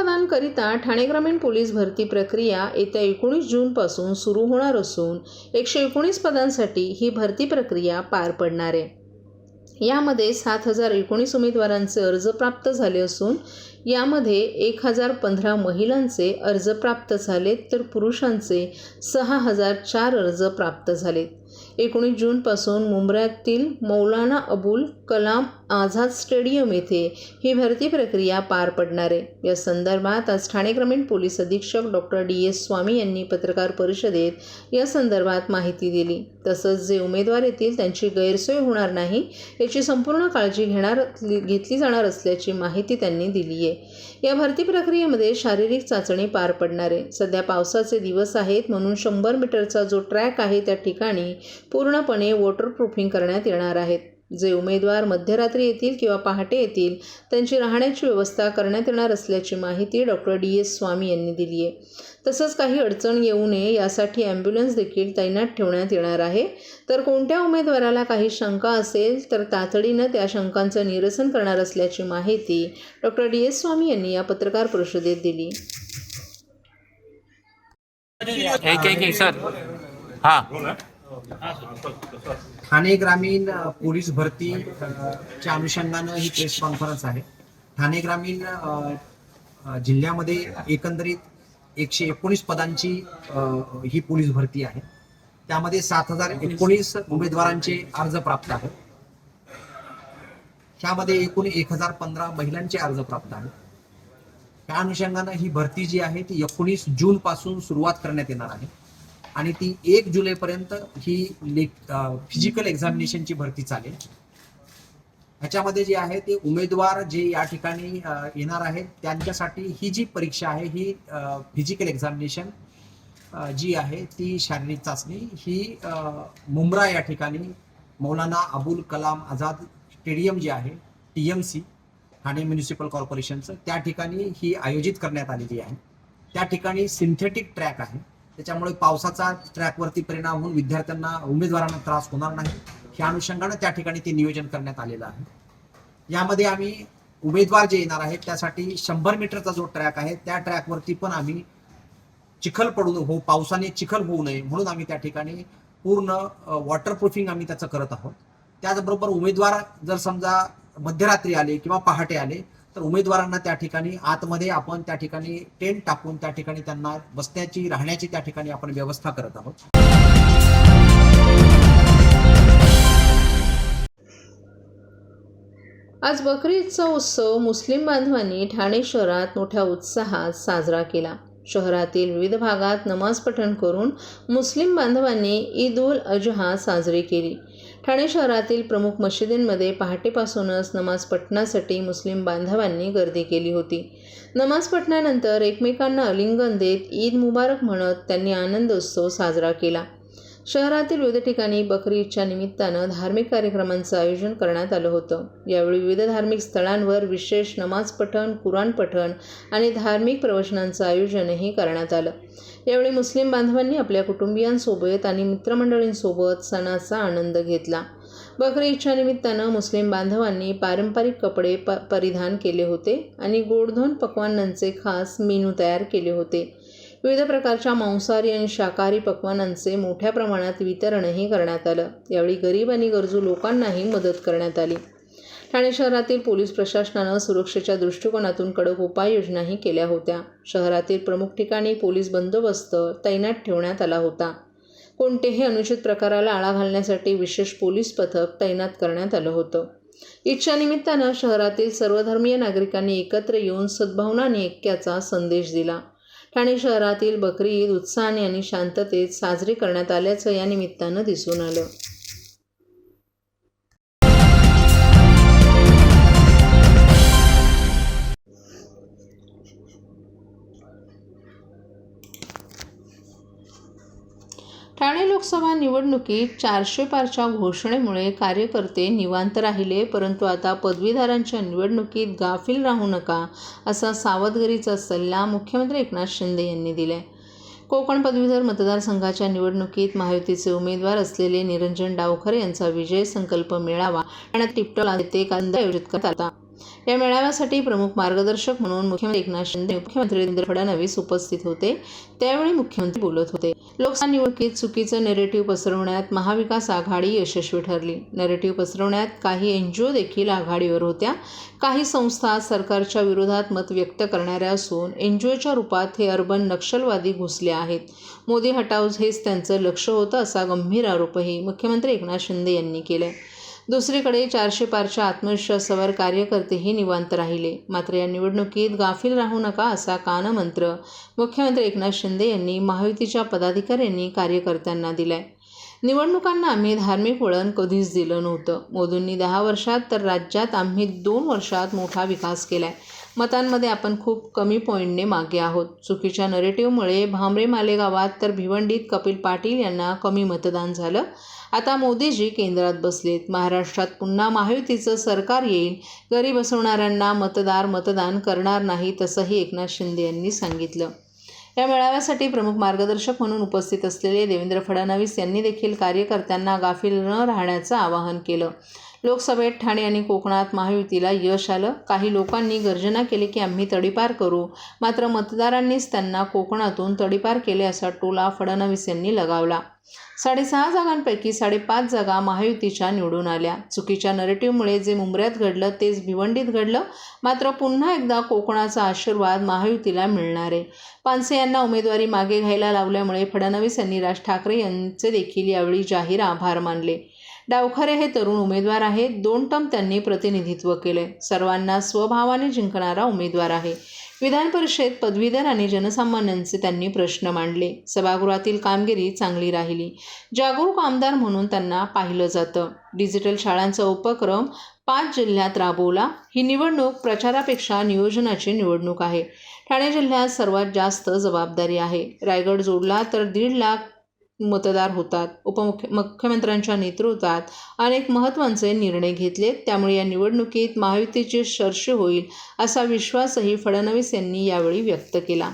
पदांकरिता ठाणे ग्रामीण पोलीस भरती प्रक्रिया येत्या एकोणीस जूनपासून सुरू होणार असून एकशे एकोणीस पदांसाठी ही भरती प्रक्रिया पार पडणार आहे. यामध्ये सात हजार एकोणीस उमेदवारांचे अर्ज प्राप्त झाले असून यामध्ये एक हजार पंधरा महिलांचे अर्ज प्राप्त झालेत तर पुरुषांचे सहा हजार चार अर्ज प्राप्त झालेत. एकोणीस जूनपासून मुंबऱ्यातील मौलाना अबुल कलाम आझाद स्टेडियम येथे ही भरती प्रक्रिया पार पडणार आहे. या संदर्भात आज ठाणे ग्रामीण पोलीस अधीक्षक डॉक्टर डी एस स्वामी यांनी पत्रकार परिषदेत या संदर्भात माहिती दिली. तसंच जे उमेदवार येतील त्यांची गैरसोय होणार नाही याची संपूर्ण काळजी घेणार घेतली जाणार असल्याची माहिती त्यांनी दिली आहे. या भरती प्रक्रियेमध्ये शारीरिक चाचणी पार पडणार आहे. सध्या पावसाचे दिवस आहेत म्हणून शंभर मीटरचा जो ट्रॅक आहे त्या ठिकाणी पूर्णपणे वॉटरप्रूफिंग करण्यात येणार आहेत जे उमेदवार मध्यरात्री येतील किंवा पहाटे येतील त्यांची राहण्याची व्यवस्था करण्यात येणार असल्याची माहिती डॉक्टर डी. एस. स्वामी यांनी दिली आहे. तसंच काही अडचण येऊ नये यासाठी ॲम्ब्युलन्स देखील तैनात ठेवण्यात येणार आहे. तर कोणत्या उमेदवाराला काही शंका असेल तर तातडीनं त्या शंकांचं निरसन करणार असल्याची माहिती डॉक्टर डी. एस. स्वामी यांनी या पत्रकार परिषदेत दिली. एक एक सर. हा. ठाणे ग्रामीण पोलीस भरती च्या अनुषंगानं ही प्रेस कॉन्फरन्स आहे. ठाणे ग्रामीण जिल्ह्यामध्ये एकंदरीत एकशे एकोणीस पदांची ही पोलीस भरती आहे. त्यामध्ये सात हजार एकोणीस उमेदवारांचे अर्ज प्राप्त आहेत. ह्यामध्ये एकूण एक हजार पंधरा महिलांचे अर्ज प्राप्त आहेत. त्या अनुषंगानं ही भरती जी आहे ती एकोणीस जून पासून सुरुवात करण्यात येणार आहे. आणि ती एक जुलैपर्यंत ही फिजिकल एक्झामिनेशनची भरती चालेल. ह्याच्यामध्ये जे आहे ते उमेदवार जे या ठिकाणी येणार आहेत त्यांच्यासाठी ही जी परीक्षा आहे ही फिजिकल एक्झामिनेशन जी आहे ती शारीरिक चाचणी ही मुंब्रा या ठिकाणी मौलाना अबुल कलाम आझाद स्टेडियम जे आहे T M C Thane municipal कॉर्पोरेशनचं त्या ठिकाणी ही आयोजित करण्यात आलेली आहे. त्या ठिकाणी सिंथेटिक ट्रॅक आहे. त्याच्यामुळे पावसाचा ट्रॅकवरती परिणाम होऊन विद्यार्थ्यांना उमेदवारांना त्रास होणार नाही. ह्या अनुषंगानं त्या ठिकाणी ते नियोजन करण्यात आलेलं आहे. यामध्ये आम्ही उमेदवार जे येणार आहेत त्यासाठी शंभर मीटरचा जो ट्रॅक आहे त्या ट्रॅकवरती पण आम्ही चिखल पडू हो पावसाने चिखल होऊ नये म्हणून आम्ही त्या ठिकाणी पूर्ण वॉटरप्रूफिंग आम्ही त्याचं करत आहोत. त्याचबरोबर उमेदवार जर समजा मध्यरात्री आले किंवा पहाटे आले तर उमेदवारांना त्या ठिकाणी आतमध्ये आपण त्या ठिकाणी टेंट टाकून त्या ठिकाणी त्यांना बसण्याची राहण्याची त्या ठिकाणी आपण व्यवस्था करत आहोत. आज बकरी ईदचा उत्सव मुस्लिम बांधवांनी ठाणे शहरात मोठ्या उत्साहात साजरा केला. शहरातील विविध भागात नमाज पठण करून मुस्लिम बांधवांनी ईद उल अजहा साजरी केली. ठाणे शहरातील प्रमुख मशिदींमध्ये पहाटेपासूनच नमाज पठणासाठी मुस्लिम बांधवांनी गर्दी केली होती. नमाज पठणानंतर एकमेकांना अलिंगन देत ईद मुबारक म्हणत त्यांनी आनंदोत्सव साजरा केला. शहरातील विविध ठिकाणी बकरी ईदच्या निमित्तानं धार्मिक कार्यक्रमांचं आयोजन करण्यात आलं होतं. यावेळी विविध धार्मिक स्थळांवर विशेष नमाज पठण कुराण पठण आणि धार्मिक प्रवचनांचं आयोजनही करण्यात आलं. यावेळी मुस्लिम बांधवांनी आपल्या कुटुंबियांसोबत आणि मित्रमंडळींसोबत सणाचा आनंद घेतला. बकरी ईदच्या निमित्तानं मुस्लिम बांधवांनी पारंपरिक कपडे प परिधान केले होते आणि गोडधोन पक्वान्नांचे खास मेनू तयार केले होते. विविध प्रकारच्या मांसाहारी आणि शाकाहारी पक्वानांचे मोठ्या प्रमाणात वितरणही करण्यात आलं. यावेळी गरीब आणि गरजू लोकांनाही मदत करण्यात आली. ठाणे शहरातील पोलीस प्रशासनानं सुरक्षेच्या दृष्टिकोनातून कडक उपाययोजनाही केल्या होत्या. शहरातील प्रमुख ठिकाणी पोलीस बंदोबस्त तैनात ठेवण्यात आला होता. कोणतेही अनुचित प्रकाराला आळा घालण्यासाठी विशेष पोलीस पथक तैनात करण्यात आलं होतं. इच्छा निमित्तानं शहरातील सर्वधर्मीय नागरिकांनी एकत्र येऊन सद्भावनाने ऐक्याचा संदेश दिला. ठाणे शहरातील बकरी ईद उत्साहाने आणि शांततेत साजरी करण्यात आल्याचं या निमित्तानं दिसून आलं. ठाणे लोकसभा निवडणुकीत चारशे पारच्या घोषणेमुळे कार्यकर्ते निवांत राहिले परंतु आता पदवीधरांच्या निवडणुकीत गाफील राहू नका असा सावधगिरीचा सल्ला मुख्यमंत्री एकनाथ शिंदे यांनी दिलाय. कोकण पदवीधर मतदारसंघाच्या निवडणुकीत महायुतीचे उमेदवार असलेले निरंजन डावखरे यांचा विजय संकल्प मेळावा आणि टिपटॉल येथे कांदा आयोजित करतात या मेळाव्यासाठी प्रमुख मार्गदर्शक म्हणून मुख्यमंत्री एकनाथ शिंदे मुख्यमंत्री देवेंद्र फडणवीस उपस्थित होते. त्यावेळी मुख्यमंत्री बोलत होते. लोकसभा निवडणुकीत चुकीचं नेरेटिव्ह पसरवण्यात महाविकास आघाडी यशस्वी ठरली. नेरेटिव्ह पसरवण्यात काही एन जी ओ देखील आघाडीवर होत्या. काही संस्था सरकारच्या विरोधात मत व्यक्त करणाऱ्या असून एन जी ओच्या रूपात हे अर्बन नक्षलवादी घुसले आहेत. मोदी हटाव हेच त्यांचं लक्ष होतं असा गंभीर आरोपही मुख्यमंत्री एकनाथ शिंदे यांनी केलाय. दुसरीकडे चारशे पारच्या आत्मविश्वासावर कार्यकर्तेही निवांत राहिले. मात्र या निवडणुकीत गाफील राहू नका असा कानमंत्र मुख्यमंत्री एकनाथ शिंदे यांनी महायुतीच्या पदाधिकाऱ्यांनी कार्यकर्त्यांना दिलाय. निवडणुकांना आम्ही धार्मिक वळण कधीच दिलं नव्हतं. मोदींनी दहा वर्षात तर राज्यात आम्ही दोन वर्षात मोठा विकास केलाय. मतांमध्ये आपण खूप कमी पॉईंटने मागे आहोत. चुकीच्या नरेटिव्हमुळे भामरे मालेगावात तर भिवंडीत कपिल पाटील यांना कमी मतदान झालं. आता मोदीजी केंद्रात बसलेत. महाराष्ट्रात पुन्हा महायुतीचं सरकार येईल. घरी बसवणाऱ्यांना मतदार मतदान करणार नाही तसंही एकनाथ शिंदे यांनी सांगितलं. या मेळाव्यासाठी प्रमुख मार्गदर्शक म्हणून उपस्थित असलेले देवेंद्र फडणवीस यांनी देखील कार्यकर्त्यांना गाफील न राहण्याचं आवाहन केलं. लोकसभेत ठाणे आणि कोकणात महायुतीला यश आलं. काही लोकांनी गर्जना केली की आम्ही तडीपार करू. मात्र मतदारांनीच त्यांना कोकणातून तडीपार केले असा टोला फडणवीस यांनी लगावला. साडेसहा जागांपैकी साडेपाच जागा महायुतीच्या निवडून आल्या. चुकीच्या नरेटिव्हमुळे जे मुंबऱ्यात घडलं तेच भिवंडीत घडलं. मात्र पुन्हा एकदा कोकणाचा आशीर्वाद महायुतीला मिळणार. आहे पानसे यांना उमेदवारी मागे घ्यायला लावल्यामुळे फडणवीस यांनी राज ठाकरे यांचे देखील यावेळी जाहीर आभार मानले. डावखरे हे तरुण उमेदवार आहेत. दोन टर्म त्यांनी प्रतिनिधित्व केले सर्वांना स्वभावाने जिंकणारा उमेदवार आहे. विधान परिषद पदवीधर आणि जनसामान्यांचे त्यांनी प्रश्न मांडले. सभागृहातील कामगिरी चांगली राहिली. जागरूक आमदार म्हणून त्यांना पाहिलं जातं. डिजिटल शाळांचा उपक्रम पाच जिल्ह्यात राबवला. ही निवडणूक प्रचारापेक्षा नियोजनाची निवडणूक आहे. ठाणे जिल्ह्यात सर्वात जास्त जबाबदारी आहे. रायगड जोडला तर दीड लाख मतदार होतात उपमुख्य मुख्यमंत्र्यांच्या नेतृत्वात अनेक महत्त्वाचे निर्णय घेतलेत त्यामुळे या निवडणुकीत महायुतीची शर्ष होईल असा विश्वासही फडणवीस यांनी यावेळी व्यक्त केला.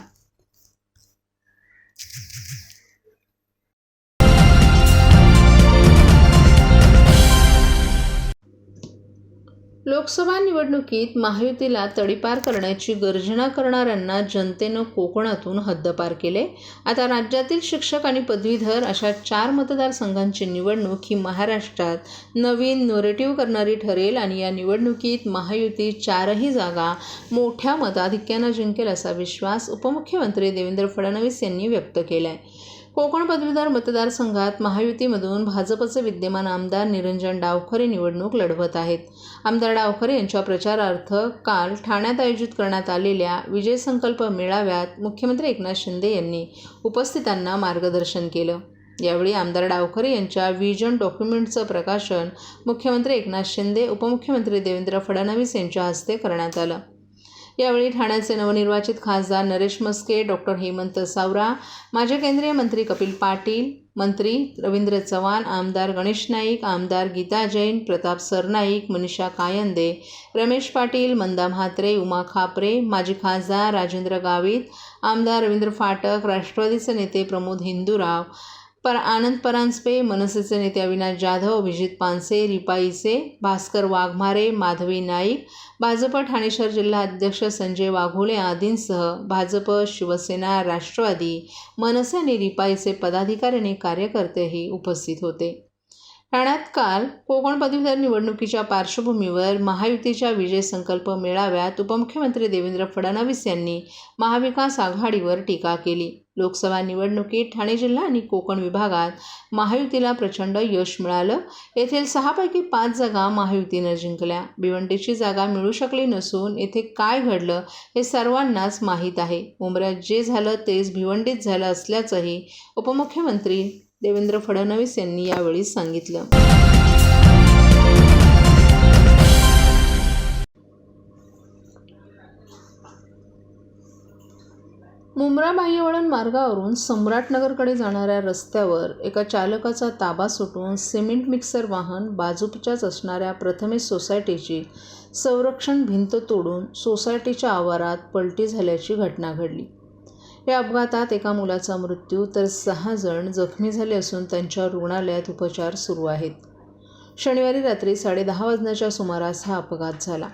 लोकसभा निवडणुकीत महायुतीला तडीपार करण्याची गर्जना करणाऱ्यांना जनतेनं कोकणातून हद्दपार केले. आता राज्यातील शिक्षक आणि पदवीधर अशा चार मतदारसंघांची निवडणूक ही महाराष्ट्रात नवीन नोरेटिव्ह करणारी ठरेल आणि या निवडणुकीत महायुती चारही जागा मोठ्या मताधिक्यानं जिंकेल असा विश्वास उपमुख्यमंत्री देवेंद्र फडणवीस यांनी व्यक्त केला आहे कोकण पदवीधर मतदारसंघात महायुतीमधून भाजपचे विद्यमान आमदार निरंजन डावखरे निवडणूक लढवत आहेत. आमदार डावखरे यांच्या प्रचारार्थ काल ठाण्यात आयोजित करण्यात आलेल्या विजय संकल्प मेळाव्यात मुख्यमंत्री एकनाथ शिंदे यांनी उपस्थितांना मार्गदर्शन केलं. यावेळी आमदार डावखरे यांच्या व्हिजन डॉक्युमेंटचं प्रकाशन मुख्यमंत्री एकनाथ शिंदे उपमुख्यमंत्री देवेंद्र फडणवीस यांच्या हस्ते करण्यात आलं. यावेळी ठाण्याचे नवनिर्वाचित खासदार नरेश मस्के डॉक्टर हेमंत सावरा माजी केंद्रीय मंत्री कपिल पाटील मंत्री रवींद्र चव्हाण आमदार गणेश नाईक आमदार गीता जैन प्रताप सरनाईक मनीषा कायंदे रमेश पाटील मंदा म्हात्रे उमा खापरे माजी खासदार राजेंद्र गावित आमदार रवींद्र फाटक राष्ट्रवादीचे नेते प्रमोद हिंदूराव पर आनंद परांजपे मनसेचे नेते अविनाश जाधव अभिजित पानसे रिपाईसे भास्कर वाघमारे माधवी नाईक भाजप ठाणे शहर जिल्हा अध्यक्ष संजय वाघोले आदींसह भाजप शिवसेना राष्ट्रवादी मनसे आणि रिपाईचे पदाधिकारी आणि कार्यकर्तेही उपस्थित होते. ठाण्यात काल कोकण पदवीधर निवडणुकीच्या पार्श्वभूमीवर महायुतीच्या विजय संकल्प मेळाव्यात उपमुख्यमंत्री देवेंद्र फडणवीस यांनी महाविकास आघाडीवर टीका केली. लोकसभा निवडणुकीत ठाणे जिल्हा आणि कोकण विभागात महायुतीला प्रचंड यश मिळालं. येथील सहापैकी पाच जागा महायुतीनं जिंकल्या. भिवंडीची जागा मिळू शकली नसून येथे काय घडलं हे सर्वांनाच माहीत आहे. उमऱ्यात जे झालं तेच भिवंडीत झालं असल्याचंही उपमुख्यमंत्री देवेंद्र फडणवीस यांनी यावेळी सांगितलं. मुंब्रा बाह्यवळण मार्गावरून सम्राटनगरकडे जाणाऱ्या रस्त्यावर एका चालकाचा ताबा सुटून सिमेंट मिक्सर वाहन बाजूच्याच असणाऱ्या प्रथमेश सोसायटीची संरक्षण भिंत तोडून सोसायटीच्या आवारात पलटी झाल्याची घटना घडली. या अपघातात एका मुलाचा मृत्यू तर सहा जण जखमी झाले असून त्यांच्या रुग्णालयात उपचार सुरू आहेत. शनिवारी रात्री साडेदहा वाजण्याच्या सुमारास हा अपघात झाला.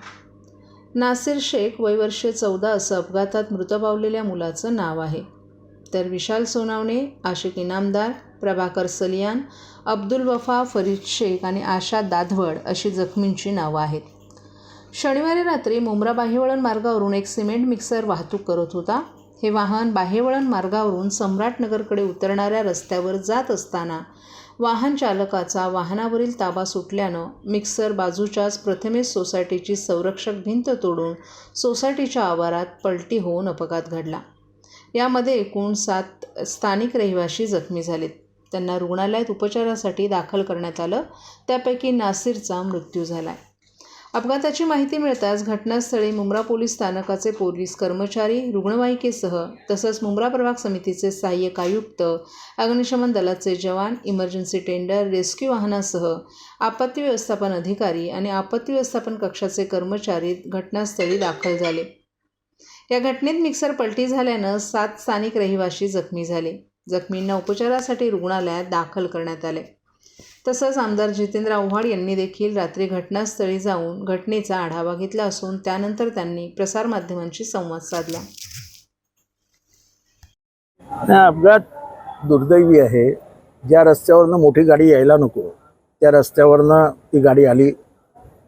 नासिर शेख वय वर्षे चौदा असं अपघातात मृत पावलेल्या मुलाचं नाव आहे. तर विशाल सोनावणे आशिक इनामदार प्रभाकर सलियान अब्दुल वफा फरीद शेख आणि आशा दाधवड अशी जखमींची नावं आहेत. शनिवारी रात्री मुंब्रा बाहिवळण मार्गावरून एक सिमेंट मिक्सर वाहतूक करत होता. हे वाहन बाहेवळण मार्गावरून सम्राटनगरकडे उतरणाऱ्या रस्त्यावर जात असताना वाहन चालकाचा वाहनावरील ताबा सुटल्यानं मिक्सर बाजूच्याच प्रथमेश सोसायटीची संरक्षक भिंत तोडून सोसायटीच्या आवारात पलटी होऊन अपघात घडला. यामध्ये एकूण सात स्थानिक रहिवाशी जखमी झालेत. त्यांना रुग्णालयात उपचारासाठी दाखल करण्यात आलं. त्यापैकी नासिरचा मृत्यू झाला आहे अपघाताची माहिती मिळताच घटनास्थळी मुंब्रा पोलीस स्थानकाचे पोलीस कर्मचारी रुग्णवाहिकेसह तसंच मुंब्रा प्रभाग समितीचे सहाय्यक आयुक्त अग्निशमन दलाचे जवान इमर्जन्सी टेंडर रेस्क्यू वाहनासह आपत्ती व्यवस्थापन अधिकारी आणि आपत्ती व्यवस्थापन कक्षाचे कर्मचारी घटनास्थळी दाखल झाले. या घटनेत मिक्सर पलटी झाल्यानं सात स्थानिक रहिवाशी जखमी झाले. जखमींना उपचारासाठी रुग्णालयात दाखल करण्यात आले. तसंच आमदार जितेंद्र आव्हाड यांनी देखील रात्री घटनास्थळी जाऊन घटनेचा आढावा घेतला असून त्यानंतर त्यांनी प्रसारमाध्यमांशी संवाद साधला. हा अपघात दुर्दैवी आहे. ज्या रस्त्यावरनं मोठी गाडी यायला नको त्या रस्त्यावरनं ती गाडी आली.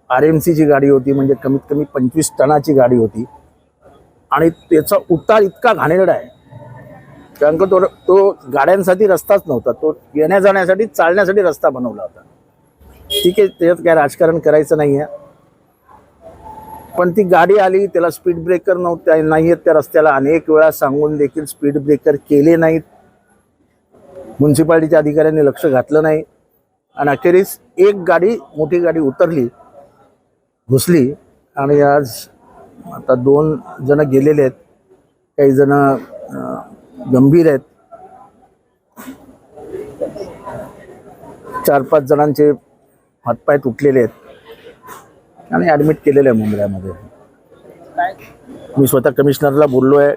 आर एम सीची गाडी होती म्हणजे कमीत कमी पंचवीस टनाची गाडी होती. आणि त्याचा उतार इतका घाणेरडा आहे कारण का तो तो गाड्यांसाठी रस्ताच नव्हता. तो येण्या जाण्यासाठी चालण्यासाठी रस्ता बनवला होता. ठीक आहे त्याच्यात काय राजकारण करायचं नाही आहे पण ती गाडी आली त्याला स्पीड ब्रेकर नव्हत्या नाही आहेत त्या रस्त्याला. अनेक वेळा सांगून देखील स्पीड ब्रेकर केले नाहीत. म्युन्सिपाल्टीच्या अधिकाऱ्यांनी लक्ष घातलं नाही. आणि अखेरीस एक गाडी मोठी गाडी उतरली घुसली. आणि आज आता दोन जण गेलेले आहेत. काही जण गंभीर आहेत. चार पाच जणांचे हातपाय तुटलेले आहेत. आणि ॲडमिट केलेलं आहे मुंबईमध्ये. मी स्वतः कमिशनरला बोललो आहे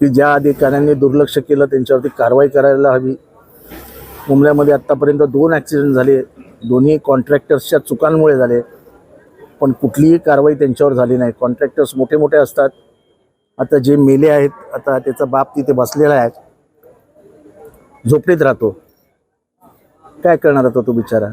की ज्या अधिकाऱ्यांनी दुर्लक्ष केलं त्यांच्यावरती कारवाई करायला हवी. मुंबईमध्ये आत्तापर्यंत दोन ॲक्सिडेंट झाले. दोन्ही कॉन्ट्रॅक्टर्सच्या चुकांमुळे झाले. पण कुठलीही कारवाई त्यांच्यावर झाली नाही. कॉन्ट्रॅक्टर्स मोठे मोठे असतात. आता जे मेले आहेत आता त्याचा बाप तिथे बसलेला आहे. झोपडीत राहतो. काय करणार आता तो बिचारा?